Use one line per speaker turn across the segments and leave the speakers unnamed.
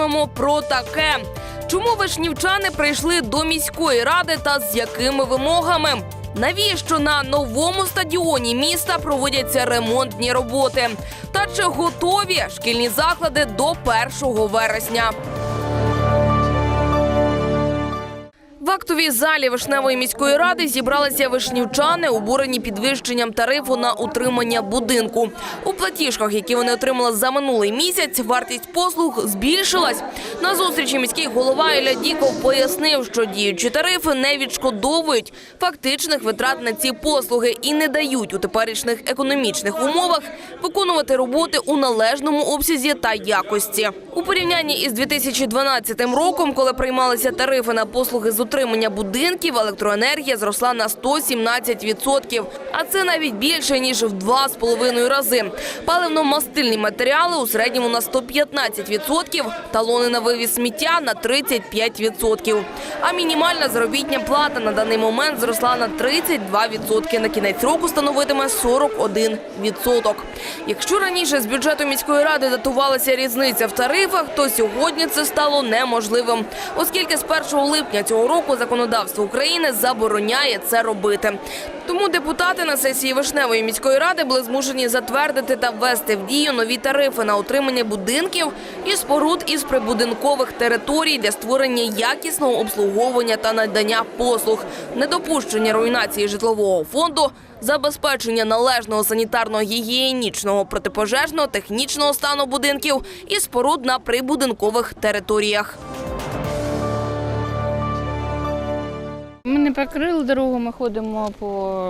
Говоритимемо про таке. Чому вишнівчани прийшли до міської ради та з якими вимогами? Навіщо на новому стадіоні міста проводяться ремонтні роботи? Та чи готові шкільні заклади до 1 вересня? Актовій залі Вишневої міської ради зібралися вишнівчани, обурені підвищенням тарифу на утримання будинку. У платіжках, які вони отримали за минулий місяць, вартість послуг збільшилась. На зустрічі міський голова Ілля Діков пояснив, що діючі тарифи не відшкодовують фактичних витрат на ці послуги і не дають у теперішніх економічних умовах виконувати роботи у належному обсязі та якості. У порівнянні із 2012 роком, коли приймалися тарифи на послуги з утримання будинків, електроенергія зросла на 117%. А це навіть більше ніж в два з половиною рази. Паливно-мастильні матеріали у середньому на 115%, талони на вивіз сміття на 35%. А мінімальна заробітня плата на даний момент зросла на 32%. На кінець року становитиме 41%. Якщо раніше з бюджету міської ради датувалася різниця в тарифах, то сьогодні це стало неможливим, оскільки з 1 липня цього року законодавство України забороняє це робити. Тому депутати на сесії Вишневої міської ради були змушені затвердити та ввести в дію нові тарифи на утримання будинків і споруд із прибудинкових територій для створення якісного обслуговування та надання послуг, недопущення руйнації житлового фонду, забезпечення належного санітарно-гігієнічного протипожежного технічного стану будинків і споруд на прибудинкових територіях.
Ми не покрили дорогу, ми ходимо по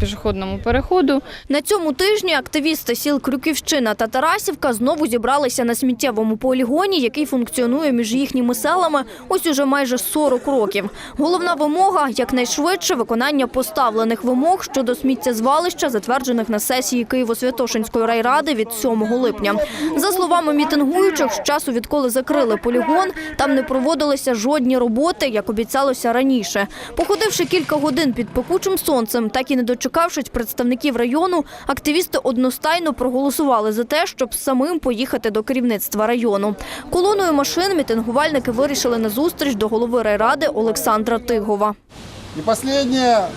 пішохідному переходу.
На цьому тижні активісти сіл Крюківщина та Тарасівка знову зібралися на сміттєвому полігоні, який функціонує між їхніми селами ось уже майже 40 років. Головна вимога якнайшвидше виконання поставлених вимог щодо сміттєзвалища, затверджених на сесії Києво-Святошинської райради від 7 липня. За словами мітингуючих, з часу відколи закрили полігон, там не проводилися жодні роботи, як обіцялося раніше. Походивши кілька годин під пекучим сонцем, так і не дочекавшись представників району, активісти одностайно проголосували за те, щоб самим поїхати до керівництва району. Колоною машин мітингувальники вирішили на зустріч до голови райради Олександра Тигова.
І последнее,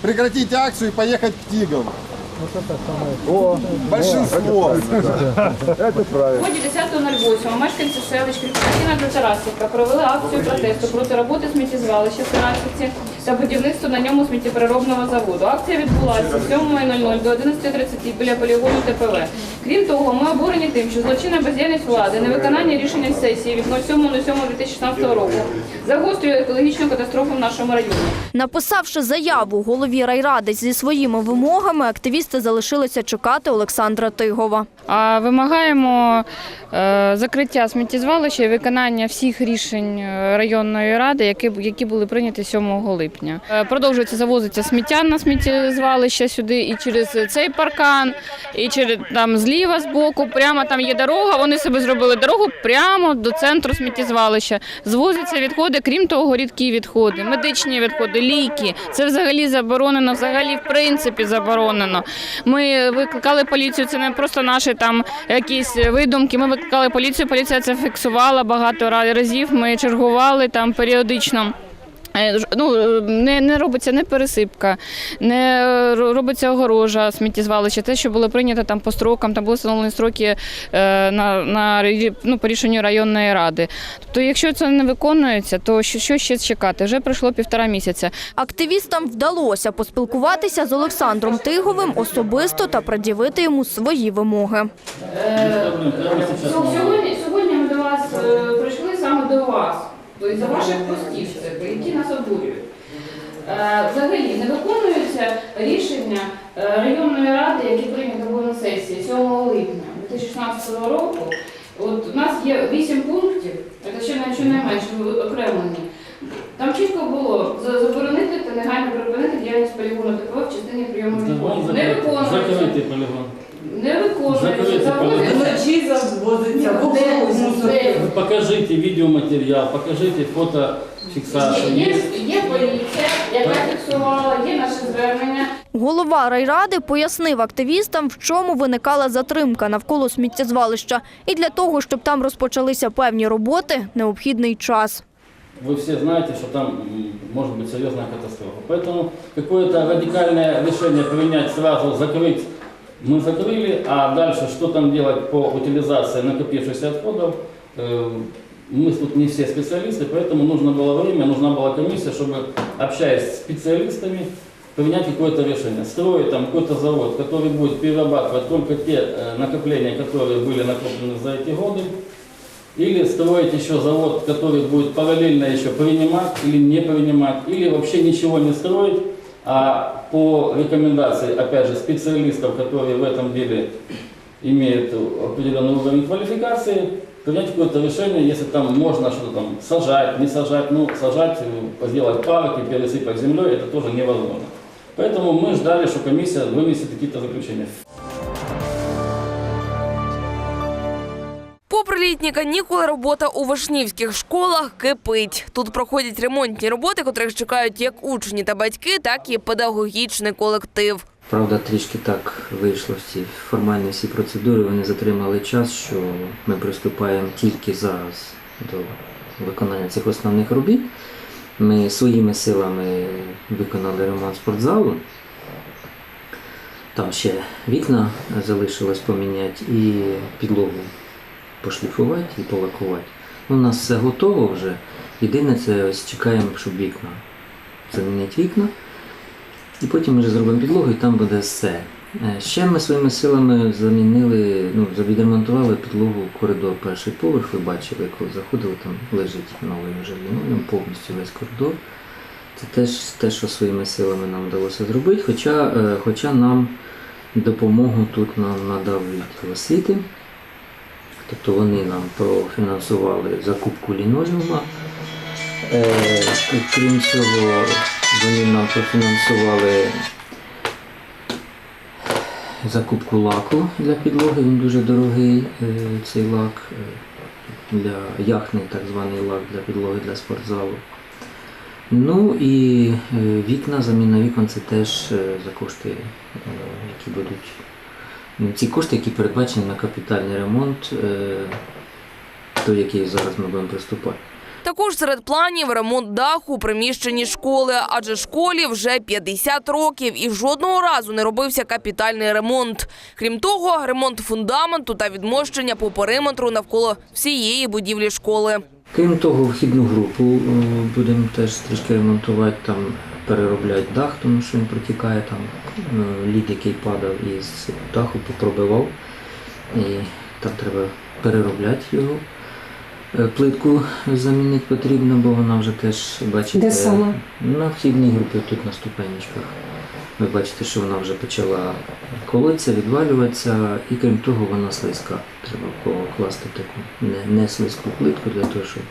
прекратить акцію і поїхати к Тигам. Большинство.
В ході 10.08 мешканці селищ Кріпкатіна та Тарасівка провели акцію протесту проти роботи сміттєзвалища в Тарасівці та будівництва на ньому сміттєпереробного заводу. Акція відбулася з 7.00 до 11.30 біля полігону ТПВ. Крім того, ми обурені тим, що злочинна бездіяльність влади, невиконання рішення сесії від 07.07.2016 року загострює екологічну катастрофу в нашому районі.
Написавши заяву голові райради зі своїми вимогами, активісти залишилися чекати Олександра Тигова.
А вимагаємо е, закриття сміттєзвалища і виконання всіх рішень е, районної ради, які, які були прийняті 7 липня. Е, Продовжується завозиться сміття на сміттєзвалище сюди і через цей паркан, і через там зліва з боку. Прямо там є дорога. Вони собі зробили дорогу прямо до центру сміттєзвалища. Звозяться відходи, крім того, рідкі відходи, медичні відходи, ліки. Це взагалі заборонено, взагалі в принципі заборонено. Ми викликали поліцію. Це не просто наші там якісь видумки. Ми викликали поліцію. Поліція це фіксувала багато ра- разів. Ми чергували там періодично. Е, Ну, е, не, не робиться не пересипка, не е, робиться огорожа сміттєзвалища. Те, що було прийнято там по строкам, там були встановлені строки е, на, на ну, по рішенню районної ради. Тобто, якщо це не виконується, то що, що ще чекати? Вже пройшло півтора місяця.
Активістам вдалося поспілкуватися з Олександром Тиговим особисто та пред'явити йому свої вимоги.
Сьогодні, сьогодні ми до вас е, прийшли саме до вас, тобто за ваших постів, це, які нас обурюють. Е, Взагалі не виконуються рішення е, районної ради, які прийняті було на сесії 7 липня 2016 року. От у нас є 8 пунктів, це ще найменше окремлені. Там чітко було заборонити та негайно припинити діяльність полігону ТП в частині прийому відходів. Не виконується
Закритий полігон.
Не виконується.
Закритий
Заводиться.
полігон.
Вночі завозиться, в
Де?
мусор.
Де?
Ви покажите відеоматеріал, покажите фотофіксацію.
Є,
Є?
є поліція, яка фіксувала, є наше звернення.
Голова райради пояснив активістам, в чому виникала затримка навколо сміттєзвалища. І для того, щоб там розпочалися певні роботи, необхідний час.
Вы все знаете, что там м, может быть серьезная катастрофа. Поэтому какое-то радикальное решение принять сразу, закрыть, мы закрыли, а дальше что там делать по утилизации накопившихся отходов, э, мы тут не все специалисты, поэтому нужно было время, нужна была комиссия, чтобы, общаясь с специалистами, принять какое-то решение. Строить там какой-то завод, который будет перерабатывать только те э, накопления, которые были накоплены за эти годы, или строить еще завод, который будет параллельно еще принимать или не принимать, или вообще ничего не строить, а по рекомендации, опять же, специалистов, которые в этом деле имеют определенный уровень квалификации, принять какое-то решение, если там можно что-то там сажать, не сажать, ну, сажать, э, сделать парки, пересыпать землей, это тоже невозможно. Поэтому мы ждали, что комиссия вынесет какие-то заключения.
Літні канікули, робота у вишнівських школах кипить. Тут проходять ремонтні роботи, котрих чекають як учні та батьки, так і педагогічний колектив.
Правда, трішки так вийшло всі формальні всі процедури. Вони затримали час, що ми приступаємо тільки зараз до виконання цих основних робіт. Ми своїми силами виконали ремонт спортзалу. Там ще вікна залишилось поміняти і підлогу пошліфувати і полакувати. Ну, У нас все готово вже. Єдине, це ось чекаємо, щоб вікна замінити вікна. І потім вже зробимо підлогу і там буде все. Е, Ще ми своїми силами замінили, ну, відремонтували підлогу коридор перший поверх. Ви бачили, коли заходили, там лежить новий вже лінолеум, повністю весь коридор. Це теж те, що своїми силами нам вдалося зробити. Хоча, е, хоча нам допомогу тут нам надав відділ освіти. Тобто вони нам профінансували закупку лінолеума. Е, крім цього, вони нам профінансували закупку лаку для підлоги. Він дуже дорогий, е, цей лак е, для яхний так званий лак для підлоги для спортзалу. Ну і вікна, заміна вікон це теж за кошти, які будуть. Ну, Ці кошти, які передбачені на капітальний ремонт, е, той, який зараз ми будемо приступати.
Також серед планів ремонт даху у приміщенні школи, адже школі вже 50 років і жодного разу не робився капітальний ремонт. Крім того, ремонт фундаменту та відмощення по периметру навколо всієї будівлі школи.
Крім того, вхідну групу е, будемо теж трішки ремонтувати, там переробляти дах, тому що він протікає там е, лід, який падав із даху, попробивав. І там треба переробляти його. Е, Плитку замінити потрібно, бо вона вже теж, бачите,
Де саме?
на вхідній групі тут на ступенечках. Ви бачите, що вона вже почала колотися, відвалюватися, і крім того, вона слизька. Треба покласти таку не, не слизьку плитку для того, щоб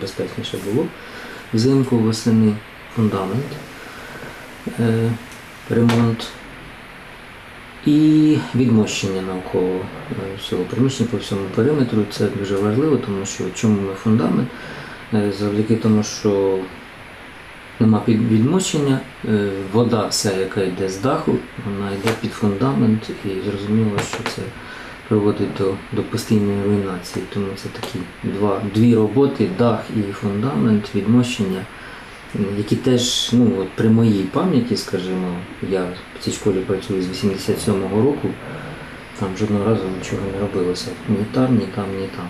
безпечніше було. Взимку восени фундамент, ремонт і відмощення навколо е, всього приміщення по всьому периметру. Це дуже важливо, тому що чому ми фундамент? Е, Завдяки тому, що нема відмощення, е, вода вся, яка йде з даху, вона йде під фундамент і зрозуміло, що це приводить до, до постійної руйнації. Тому це такі два, дві роботи, дах і фундамент, відмощення, які теж ну, от при моїй пам'яті, скажімо, я в цій школі працюю з 87-го року, там жодного разу нічого не робилося. Ні там, ні там, ні там.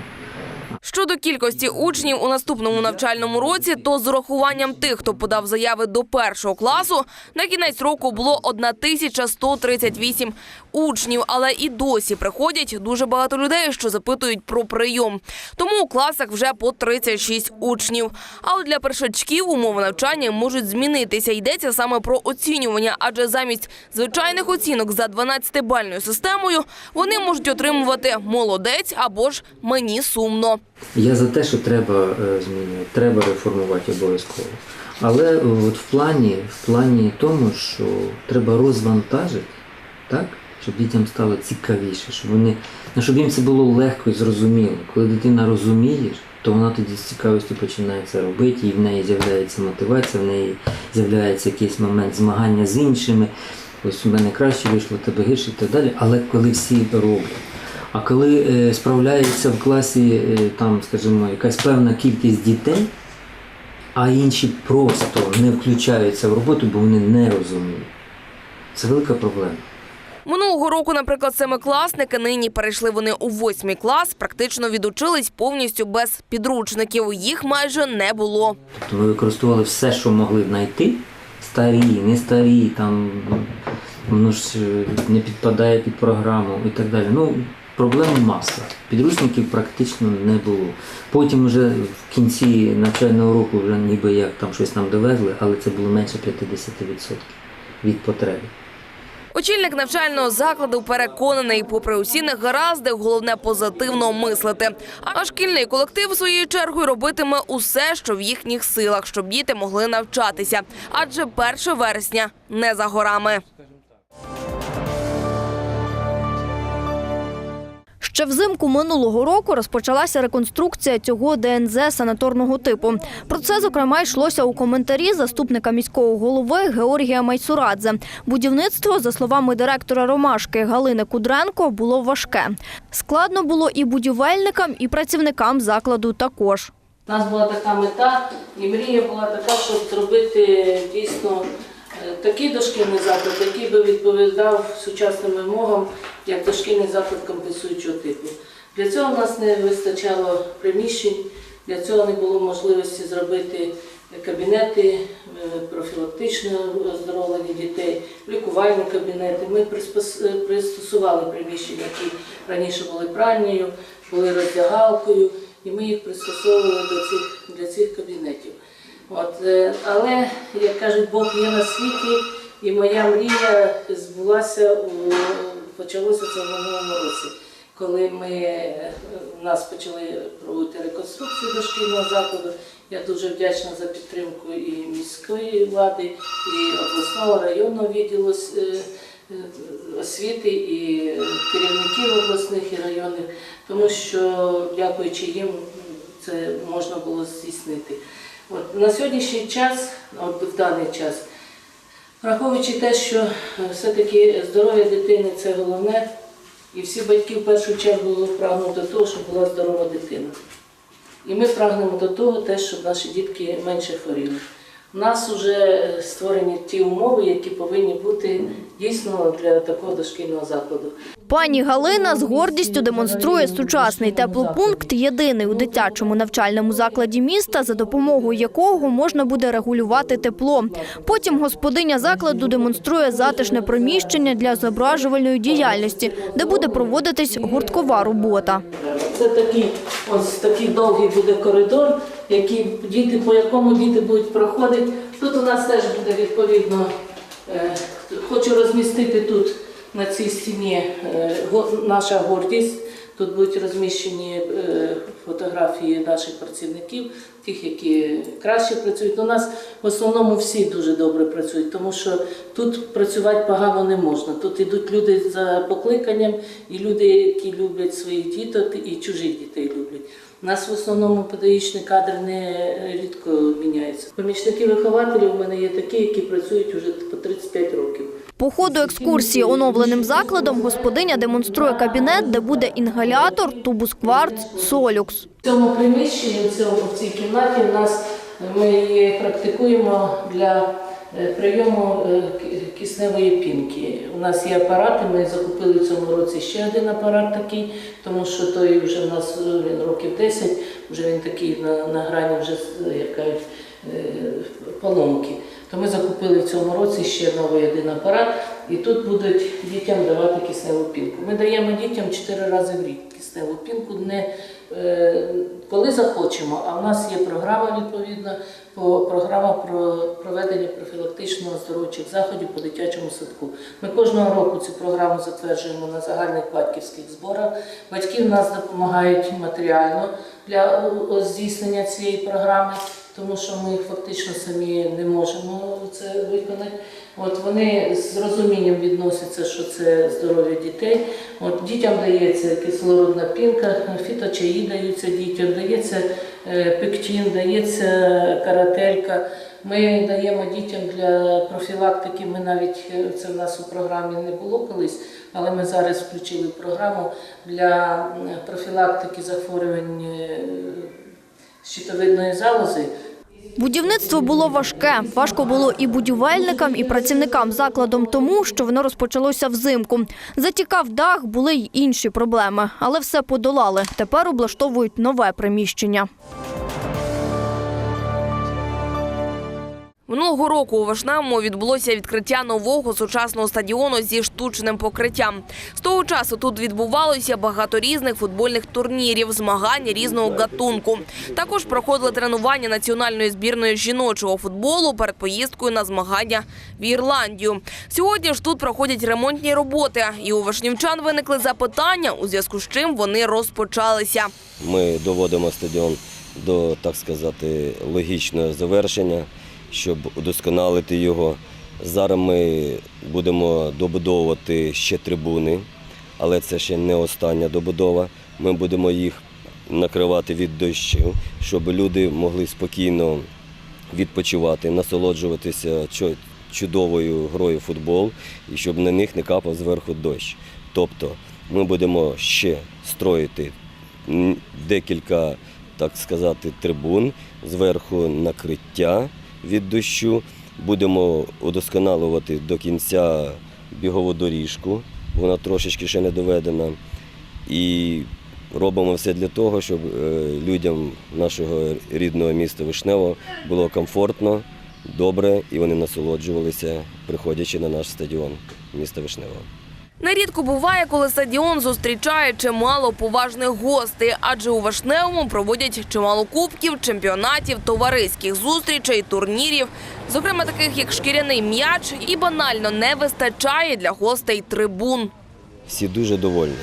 Щодо кількості учнів у наступному навчальному році, то з урахуванням тих, хто подав заяви до першого класу, на кінець року було 1138 учнів, але і досі приходять дуже багато людей, що запитують про прийом. Тому у класах вже по 36 учнів. А от для першачків умови навчання можуть змінитися. Йдеться саме про оцінювання, адже замість звичайних оцінок за 12-бальною системою вони можуть отримувати молодець або ж мені сумно.
Я за те, що треба е, змінювати, треба реформувати обов'язково. Але е, от в плані, в плані тому, що треба розвантажити, так? щоб дітям стало цікавіше, щоб вони, ну, щоб їм це було легко і зрозуміло. Коли дитина розуміє, то вона тоді з цікавістю починає це робити, і в неї з'являється мотивація, в неї з'являється якийсь момент змагання з іншими. ось у мене краще вийшло, тебе гірше і так далі. Але коли всі роблять. А коли е, справляється в класі е, там, скажімо, якась певна кількість дітей, а інші просто не включаються в роботу, бо вони не розуміють. Це велика проблема.
Минулого року, наприклад, семикласники нині перейшли вони у восьмий клас, практично відучились повністю без підручників. Їх майже не було.
Тобто ми використовували все, що могли знайти. Старі, не старі, там ну, воно ж е, не підпадає під програму і так далі. Ну, проблем маса. Підручників практично не було. Потім вже в кінці навчального року вже ніби як там щось нам довезли, але це було менше 50% від потреби.
Очільник навчального закладу переконаний, попри усі негаразди, головне позитивно мислити. А шкільний колектив своєю чергою робитиме усе, що в їхніх силах, щоб діти могли навчатися. Адже 1 вересня не за горами.
Ще взимку минулого року розпочалася реконструкція цього ДНЗ санаторного типу. Про це, зокрема, йшлося у коментарі заступника міського голови Георгія Майсурадзе. Будівництво, за словами директора Ромашки Галини Кудренко, було важке. Складно було і будівельникам, і працівникам закладу також.
У нас була така мета, і мрія була така, щоб зробити дійсно такий дошкільний заклад, який би відповідав сучасним вимогам, як дошкільний заклад компенсуючого типу. Для цього в нас не вистачало приміщень, для цього не було можливості зробити кабінети е, профілактичного оздоровлення дітей, лікувальні кабінети. Ми е, пристосували приміщення, які раніше були пральнею, були роздягалкою, і ми їх пристосовували до цих, для цих кабінетів. От, е, але, як кажуть, Бог є на світі, і моя мрія збулася, почалося це в минулому році, коли ми, е, нас почали проводити реконструкцію дошкільного закладу. Я дуже вдячна за підтримку і міської влади, і обласного районного відділу е, освіти, і керівників обласних і районних, тому що, дякуючи їм, це можна було здійснити. От, на сьогоднішній час, от в даний час, враховуючи те, що е, все-таки здоров'я дитини це головне, і всі батьки в першу чергу прагнуть до того, щоб була здорова дитина. І ми прагнемо до того, те, щоб наші дітки менше хворіли. У нас вже створені ті умови, які повинні бути дійсно для такого дошкільного закладу.
Пані Галина з гордістю демонструє сучасний теплопункт, єдиний у дитячому навчальному закладі міста, за допомогою якого можна буде регулювати тепло. Потім господиня закладу демонструє затишне приміщення для зображувальної діяльності, де буде проводитись гурткова робота.
Це такий ось такий довгий буде коридор, який діти, по якому діти будуть проходити. Тут у нас теж буде відповідно. е, Хочу розмістити тут на цій стіні е, наша гордість. Тут будуть розміщені е, фотографії наших працівників, тих, які краще працюють. У нас в основному всі дуже добре працюють, тому що тут працювати погано не можна. Тут йдуть люди за покликанням, і люди, які люблять своїх діток і чужих дітей люблять. У нас в основному педагогічні кадри не рідко міняються. Помічники вихователів у мене є такі, які працюють вже по 35 років.
По ходу екскурсії оновленим закладом господиня демонструє кабінет, де буде інгалятор, тубус кварц, солюкс.
В цьому приміщенні, в, цьому, в цій кімнаті у нас ми її практикуємо для прийому е, кисневої пінки. У нас є апарати, ми закупили в цьому році ще один апарат такий, тому що той вже в нас е, він років 10, вже він такий на, на грані вже е, як кажуть, е, поломки. То ми закупили в цьому році ще новий один апарат, і тут будуть дітям давати кисневу пінку. Ми даємо дітям 4 рази в рік кисневу пінку, не е, коли захочемо. А в нас є програма відповідна по програма про проведення профілактично оздоровчих заходів по дитячому садку. Ми кожного року цю програму затверджуємо на загальних батьківських зборах. Батьки в нас допомагають матеріально для е, здійснення цієї програми тому що ми фактично самі не можемо це виконати. От вони з розумінням відносяться, що це здоров'я дітей. От дітям дається кислородна пінка, фіточаї даються дітям, дається е, пектин, дається карателька. Ми даємо дітям для профілактики. Ми навіть е, це в нас у програмі не було колись, але ми зараз включили програму для профілактики захворювань е, щитовидної залози.
Будівництво було важке. Важко було і будівельникам, і працівникам закладом тому, що воно розпочалося взимку. Затікав дах, були й інші проблеми, але все подолали. Тепер облаштовують нове приміщення.
Минулого року у Вишневому відбулося відкриття нового сучасного стадіону зі штучним покриттям. З того часу тут відбувалося багато різних футбольних турнірів, змагань різного гатунку. Також проходили тренування національної збірної жіночого футболу перед поїздкою на змагання в Ірландію. Сьогодні ж тут проходять ремонтні роботи, і у вишнівчан виникли запитання, у зв'язку з чим вони розпочалися.
Ми доводимо стадіон до, так сказати, логічного завершення, щоб удосконалити його. Зараз ми будемо добудовувати ще трибуни, але це ще не остання добудова. Ми будемо їх накривати від дощу, щоб люди могли спокійно відпочивати, насолоджуватися чудовою грою в футбол і щоб на них не капав зверху дощ. Тобто ми будемо ще строїти декілька, так сказати, трибун, зверху накриття від дощу. Будемо удосконалювати до кінця бігову доріжку, вона трошечки ще не доведена. І робимо все для того, щоб е, людям нашого рідного міста Вишнево було комфортно, добре і вони насолоджувалися, приходячи на наш стадіон міста Вишнево.
Нерідко буває, коли стадіон зустрічає чимало поважних гостей, адже у Вишневому проводять чимало кубків, чемпіонатів, товариських зустрічей, турнірів, зокрема таких як шкіряний м'яч, і банально не вистачає для гостей трибун.
Всі дуже довольні,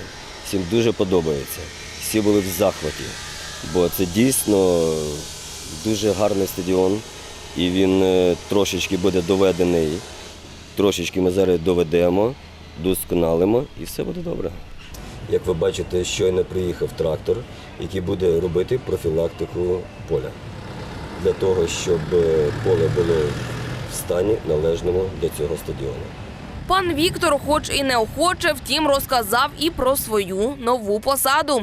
всім дуже подобається. Всі були в захваті, бо це дійсно дуже гарний стадіон, і він е, трошечки буде доведений. Трошечки ми зараз доведемо, досконалимо і все буде добре. Як ви бачите, щойно приїхав трактор, який буде робити профілактику поля для того, щоб е, поле було в стані належному для цього стадіону.
Пан Віктор, хоч і неохоче, втім розказав і про свою нову посаду.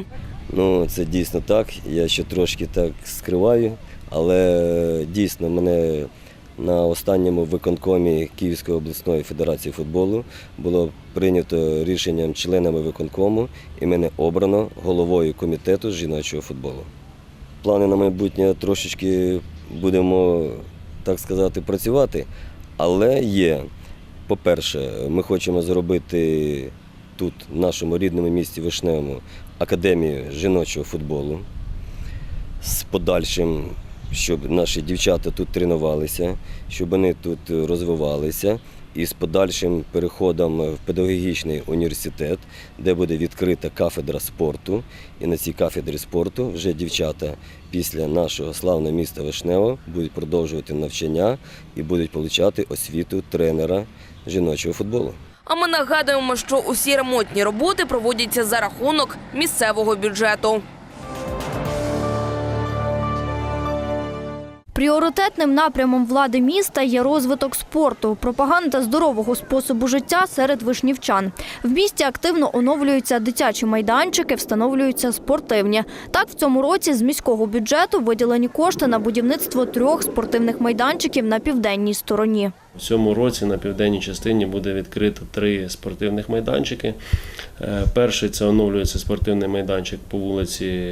Ну, це дійсно так. Я ще трошки так скриваю, але дійсно мене на останньому виконкомі Київської обласної федерації футболу було прийнято рішенням членами виконкому і мене обрано головою комітету жіночого футболу. Плани на майбутнє трошечки будемо, так сказати, працювати, але є. По-перше, ми хочемо зробити тут, в нашому рідному місті Вишневому, академію жіночого футболу з подальшим, щоб наші дівчата тут тренувалися, щоб вони тут розвивалися, і з подальшим переходом в педагогічний університет, де буде відкрита кафедра спорту. І на цій кафедрі спорту вже дівчата після нашого славного міста Вишнево будуть продовжувати навчання і будуть отримати освіту тренера жіночого футболу.
А ми нагадуємо, що усі ремонтні роботи проводяться за рахунок місцевого бюджету.
Пріоритетним напрямом влади міста є розвиток спорту, пропаганда здорового способу життя серед вишнівчан. В місті активно оновлюються дитячі майданчики, встановлюються спортивні. Так, в цьому році з міського бюджету виділені кошти на будівництво трьох спортивних майданчиків на південній стороні.
В цьому році на південній частині буде відкрито три спортивних майданчики. Е, Перший це оновлюється спортивний майданчик по вулиці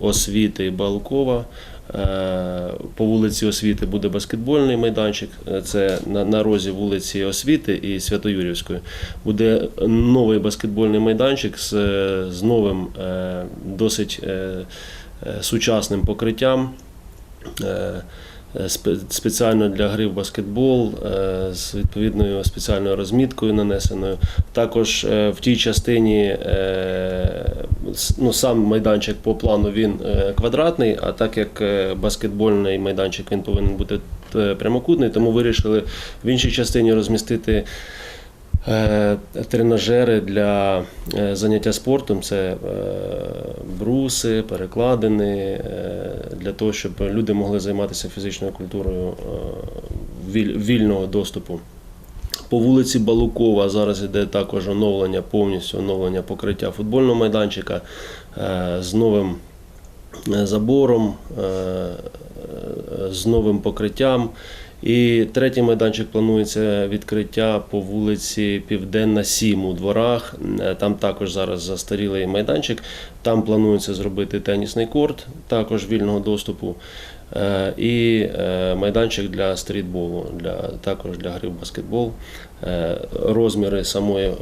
Освіти і Балкова. Е, По вулиці Освіти буде баскетбольний майданчик. Е, Це на, на розі вулиці Освіти і Святоюрівської. Буде новий баскетбольний майданчик з, з новим е, досить сучасним покриттям. Е, спе- спеціально для гри в баскетбол е, з відповідною спеціальною розміткою нанесеною. Також е, в тій частині ну, сам майданчик по плану він квадратний, а так як баскетбольний майданчик він повинен бути прямокутний, тому вирішили в іншій частині розмістити. Е, Тренажери для е, заняття спортом це е, бруси, перекладини, для того, щоб люди могли займатися фізичною культурою вільного доступу. По вулиці Балукова зараз іде також оновлення, повністю оновлення покриття футбольного майданчика з новим забором, з новим покриттям. І третій майданчик планується відкриття по вулиці Південна 7 у дворах. Е, Там також зараз застарілий майданчик. Там планується зробити тенісний корт, також вільного доступу. Е, І е, майданчик для стрітболу, для, також для гри в баскетбол. Розміри самої,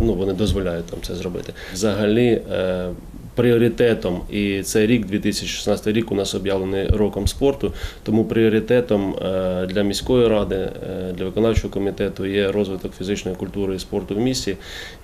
ну вони дозволяють там це зробити. Взагалі, пріоритетом, і цей рік, 2016 рік, у нас об'явлений роком спорту. Тому пріоритетом е, для міської ради, е, для виконавчого комітету є розвиток фізичної культури і спорту в місті.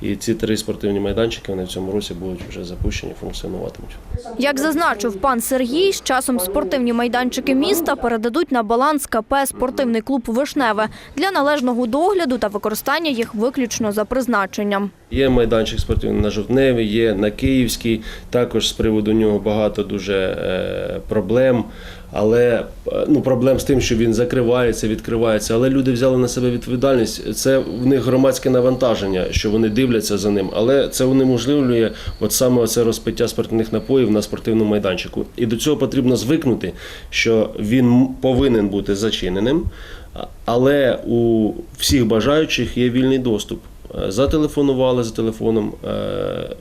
І ці три спортивні майданчики вони в цьому році будуть вже запущені, функціонуватимуть.
Як зазначив пан Сергій, з часом спортивні майданчики міста передадуть на баланс КП «Спортивний клуб Вишневе» для належного догляду та використання їх виключно за призначенням.
Є майданчик спортивний на Жовтневі, є на Київській. Також з приводу нього багато дуже е, проблем. Але е, ну, проблем з тим, що він закривається, відкривається. Але люди взяли на себе відповідальність. Це в них громадське навантаження, що вони дивляться за ним. Але це унеможливлює от саме це розпиття спиртних напоїв на спортивному майданчику. І до цього потрібно звикнути, що він повинен бути зачиненим, але у всіх бажаючих є вільний доступ. Е, Зателефонували за телефоном, е,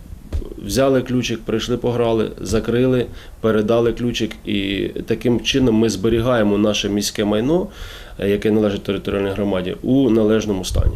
взяли ключик, прийшли, пограли, закрили, передали ключик, і таким чином ми зберігаємо наше міське майно, е, яке належить територіальній громаді, у належному стані.